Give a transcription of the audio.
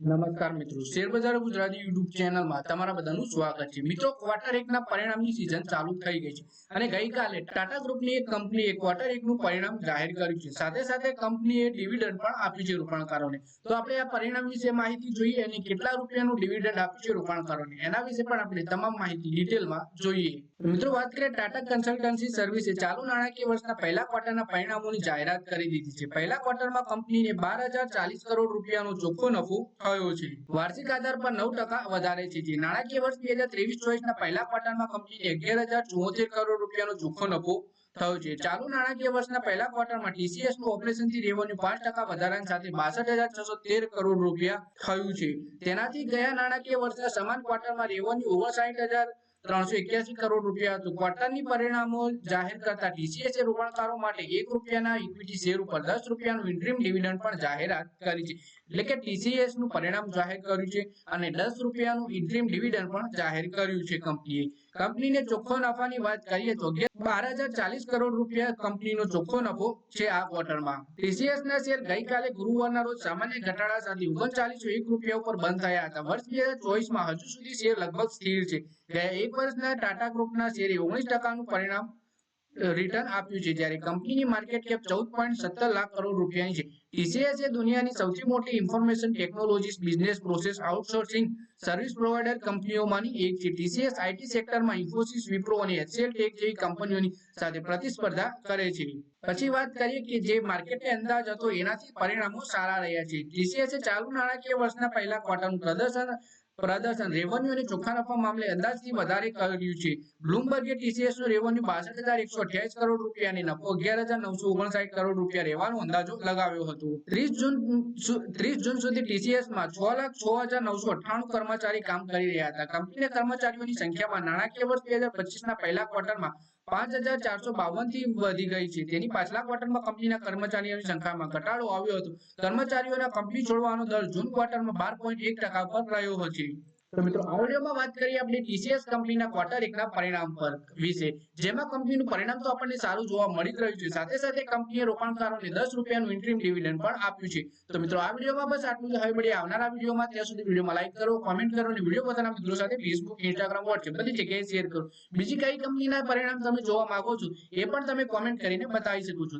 નમસ્કાર મિત્રો, શેરબજાર ગુજરાતી યુટ્યુબ ચેનલમાં તમારા બધાનું સ્વાગત છે. મિત્રો ક્વાર્ટર એક ના પરિણામની સિઝન ચાલુ થઈ ગઈ છે અને ગઈકાલે ટાટા ગ્રુપની એક કંપનીએ ક્વાર્ટર એક નું પરિણામ જાહેર કર્યું છે. સાથે સાથે કંપનીએ ડિવિડન્ડ પણ આપ્યું છે રોકાણકારોને. તો આપણે આ પરિણામ વિશે માહિતી જોઈએ અને કેટલા રૂપિયાનું ડિવિડન્ડ આપ્યું છે રોકાણકારોને, એના વિશે પણ આપણે તમામ માહિતી ડિટેલમાં જોઈએ. મિત્રો, વાત કરીએ ટાટા કન્સલ્ટન્સી સર્વિસે ચાલુ નાણાકીય વર્ષના પહેલા ક્વાર્ટરના પરિણામોની જાહેરાત કરી દીધી છે. પહેલા ક્વાર્ટરમાં કંપનીને બાર હજાર ચાલીસ કરોડ રૂપિયાનો ચોખ્ખો નફો થયો છે. વાર્ષિક આધાર પર નવ ટકા વધારે છે. જે નાણાકીય વર્ષ બે હજાર ત્રેવીસ ચોવીસ ના પહેલા ક્વાર્ટરમાં કંપનીને અગિયાર હજાર ચુમ્મોતેર કરોડ રૂપિયાનો ચોખ્ખો નફો થયો છે. ચાલુ નાણાકીય વર્ષના પહેલા ક્વાર્ટરમાં ટીસીએસનું ઓપરેશનથી રેવન્યુ પાંચ ટકા વધારા સાથે બાસઠ હજાર છસો તેર કરોડ રૂપિયા થયું છે. તેનાથી ગયા નાણાકીય વર્ષના સમાન ક્વાર્ટરમાં રેવન્યુ ઓગણસાઠ હજાર ત્રણસો એક્યાસી કરોડ રૂપિયા હતું ક્વાર્ટરની પરિણામો જાહેર કરતા ટીસીએસએ રોકાણકારો માટે એક રૂપિયાના ઇક્વિટી શેર ઉપર દસ રૂપિયાનું ઇન્ટ્રીમ ડિવિડન્ડ પણ જાહેરાત કરી છે. એટલે કે ટીસીએસનું પરિણામ જાહેર કર્યું છે અને દસ રૂપિયાનું ઇન્ટ્રીમ ડિવિડન્ડ પણ જાહેર કર્યું છે કંપનીએ કંપનીને ચોખ્ખો નફાની વાત કરીએ તો બાર હજાર ચાલીસ કરોડ રૂપિયા કંપનીનો ચોખ્ખો નફો છે આ ક્વાર્ટરમાં. ટીસીએસ ના શેર ગઈકાલે ગુરુવારના રોજ સામાન્ય ઘટાડા સાથે ઓગણચાલીસો એક રૂપિયા ઉપર બંધ થયા હતા. વર્ષ બે હજાર ચોવીસમાં હજુ સુધી શેર લગભગ સ્થિર છે. ગયા એક વર્ષના ટાટા ગ્રુપના શેરે ઓગણીસ ટકાનું પરિણામ રિટર્ન આપ્યું છે જ્યારે કંપનીની માર્કેટ કેપ ચૌદ પોઈન્ટ સત્તર લાખ કરોડ રૂપિયાની છે. ટીસીએસ એ દુનિયાની સૌથી મોટી information technologies business process outsourcing service provider કંપનીઓમાંની એક છે. ટીસીએસ આઈટી સેક્ટરમાં ઇન્ફોસિસ વિપ્રો અને એચસીએલ ટેક જેવી કંપનીઓની સાથે પ્રતિસ્પર્ધા કરે છે. પછી વાત કરીએ કે જે માર્કેટને અંદાજ હતો એનાથી પરિણામો સારા રહ્યા છે. ટીસીએસ ચાલુ નાણાકીય વર્ષના પહેલા ક્વાર્ટરનું પ્રદર્શન પ્રદર્શન રેવન્યુ અને ચોખ્ખા નફા મામલે અંદાજથી વધારે કર્યું છે. બ્લુમબર્ગે ટીસીએસનું રેવન્યુ બાસઠ હજાર એકસો અઠ્યાવીસ કરોડ રૂપિયા અને નફો અગિયાર હજાર નવસો ઓગણસાઠ કરોડ રૂપિયા રહેવાનો અંદાજો લગાવ્યો હતો. ત્રીસ જૂન ત્રીસ જૂન સુધી ટીસીએસમાં છ લાખ છ હજાર નવસો અઠ્ઠાણું કર્મચારી કામ કરી રહ્યા હતા. કંપનીના કર્મચારીઓની સંખ્યામાં નાણાકીય વર્ષ બે હજાર પચીસ ના પહેલા ક્વાર્ટરમાં પાંચ હજાર ચારસો બાવનથી વધી ગઈ છે. તેની પાછલા ક્વાર્ટરમાં કંપનીના કર્મચારીઓની સંખ્યામાં ઘટાડો આવ્યો હતો. કર્મચારીઓના કંપની છોડવાનો દર જૂન ક્વાર્ટરમાં બાર પોઈન્ટ એક ટકા પર રહ્યો હતો. સારું જોવા મળી રહ્યું છે. સાથે સાથે કંપનીએ રોકાણકારોને દસ રૂપિયાનું ઇન્ટ્રીમ આપ્યું છે. મિત્રો આ વિડીયોમાં બસ આટલું જ. હવે મળીએ આવનારા વિડીયોમાં. ત્યાં સુધી વિડીયોમાં લાઈક કરો કોમેન્ટ કરો વીડિયો પોતાના મિત્રો સાથે ફેસબુક ઇન્સ્ટાગ્રામ વોટ્સએપ બધી જગ્યાએ શેર કરો. બીજી કઈ કંપનીના પરિણામ તમે જોવા માંગો છો એ પણ તમે કોમેન્ટ કરીને બતાવી શકો છો.